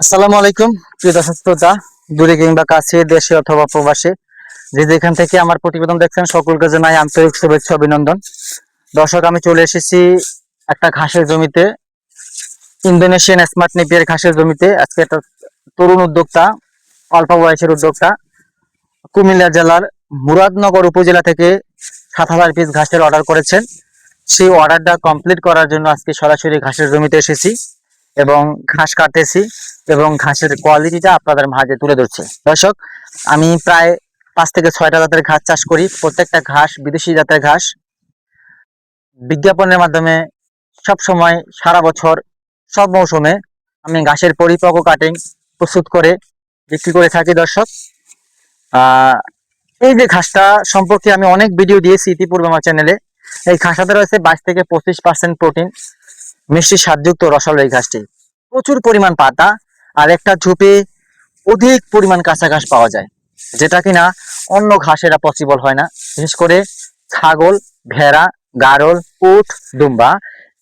আসসালামু আলাইকুম, প্রিয় দর্শক শ্রোতা, দূরে কিংবা কাছে, দেশে অথবা প্রবাসে, যে যেখান থেকে আমার প্রতিবেদন দেখছেন, সকলকে জানাই আন্তরিক শুভেচ্ছা, অভিনন্দন। দর্শক, আমি চলে এসেছি একটা ঘাসের জমিতে, ইন্দোনেশিয়ান স্মার্ট নেপিয়ার ঘাসের জমিতে। আজকে একটা তরুণ উদ্যোক্তা, অল্প বয়সের উদ্যোক্তা, কুমিল্লা জেলার মুরাদনগর উপজেলা থেকে সাত হাজার পিস ঘাসের অর্ডার করেছেন। সেই অর্ডারটা কমপ্লিট করার জন্য আজকে সরাসরি ঘাসের জমিতে এসেছি। এবং ঘাস কাটতেছি এবং ঘাসের কোয়ালিটিটা আপনাদের মাঝে তুলে ধরছে। দর্শক, আমি প্রায় পাঁচ থেকে ছয়টা জাতের ঘাস চাষ করি। প্রত্যেকটা ঘাস বিদেশি জাতের ঘাস। বিজ্ঞাপনের মাধ্যমে সব সময় সারা বছর সব মৌসুমে আমি ঘাসের পরিপক্ক কাটিং প্রস্তুত করে বিক্রি করে থাকি দর্শক। এই যে ঘাসটা সম্পর্কে আমি অনেক ভিডিও দিয়েছি ইতিপূর্বে আমার চ্যানেলে এই ঘাসটাতে রয়েছে বাইশ থেকে পঁচিশ পার্সেন্ট প্রোটিন মিষ্টি স্বাদযুক্ত রসালো এই ঘাসটি। প্রচুর পরিমাণ পাতা আর একটা ঝোপে অধিক পরিমাণ কাঁচা ঘাস পাওয়া যায়, যেটা কিনা অন্য ঘাসেরা পসিবল হয় না। বিশেষ করে ছাগল, ভেড়া, গারল, উট, দুম্বা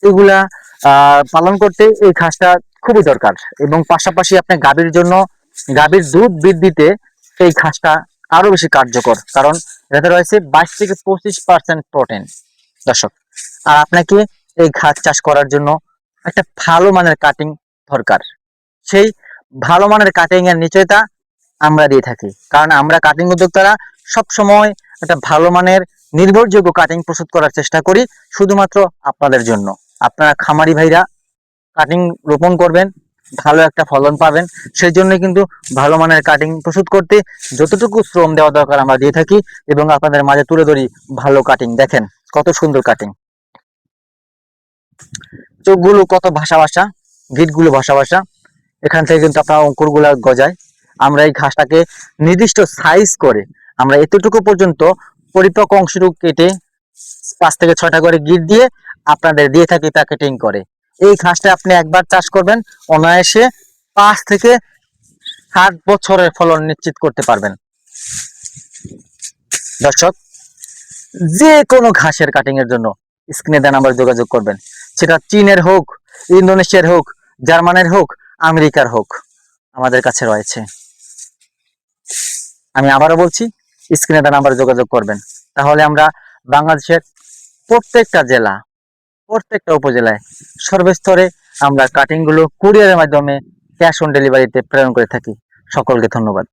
এগুলা পালন করতে এই ঘাসটা খুবই দরকার এবং পাশাপাশি আপনার গাভীর জন্য গাভীর দুধ বৃদ্ধিতে এই ঘাসটা আরও বেশি কার্যকর, কারণ এটাতে রয়েছে বাইশ থেকে পঁচিশ পার্সেন্ট প্রোটিন দর্শক, আর আপনাকে এই ঘাস চাষ করার জন্য একটা ভালো মানের কাটিং দরকার। সেই ভালো মানের কাটিং এর নিশ্চয়তা আমরা দিয়ে থাকি। কারণ আমরা কাটিং উদ্যোক্তারা সব সময় একটা ভালো মানের নির্ভরযোগ্য কাটিং প্রস্তুত করার চেষ্টা করি, শুধুমাত্র আপনাদের জন্য। আপনারা খামারি ভাইরা কাটিং রোপণ করবেন, ভালো একটা ফলন পাবেন, সেই জন্য কিন্তু ভালো মানের কাটিং প্রস্তুত করতে যতটুকু শ্রম দেওয়া দরকার আমরা দিয়ে থাকি এবং আপনাদের মাঝে তুলে ধরি ভালো কাটিং দেখেন কত সুন্দর কাটিং চোখগুলো কত ভাষা ভাষা। গিটগুলো ভাষা ভাষা এখান থেকে কিন্তু আপনার অঙ্কুরগুলা গজায়। আমরা এই ঘাসটাকে নির্দিষ্ট সাইজ করে, আমরা এতটুকু পর্যন্ত পরিপক্ক অংশটুকু কেটে পাঁচ থেকে ছয়টা করে গিট দিয়ে আপনাদের দিয়ে থাকি প্যাকেটিং করে। এই ঘাসটা আপনি একবার চাষ করবেন, অনায়াসে পাঁচ থেকে সাত বছরের ফলন নিশ্চিত করতে পারবেন। দর্শক, যে কোনো ঘাসের কাটিং এর জন্য স্ক্রিনে দেন নাম্বার যোগাযোগ করবেন। সেটা চীনের হোক, ইন্দোনেশিয়ার হোক জার্মানের হোক, আমেরিকার হোক, আমাদের কাছে রয়েছে। আমি আবারও বলছি, স্ক্রিনে তার নাম্বার যোগাযোগ করবেন। তাহলে আমরা বাংলাদেশের প্রত্যেকটা জেলা, প্রত্যেকটা উপজেলায় সর্বস্তরে আমরা কাটিংগুলো কুরিয়ারের মাধ্যমে ক্যাশ অন ডেলিভারিতে প্রেরণ করে থাকি। সকলকে ধন্যবাদ।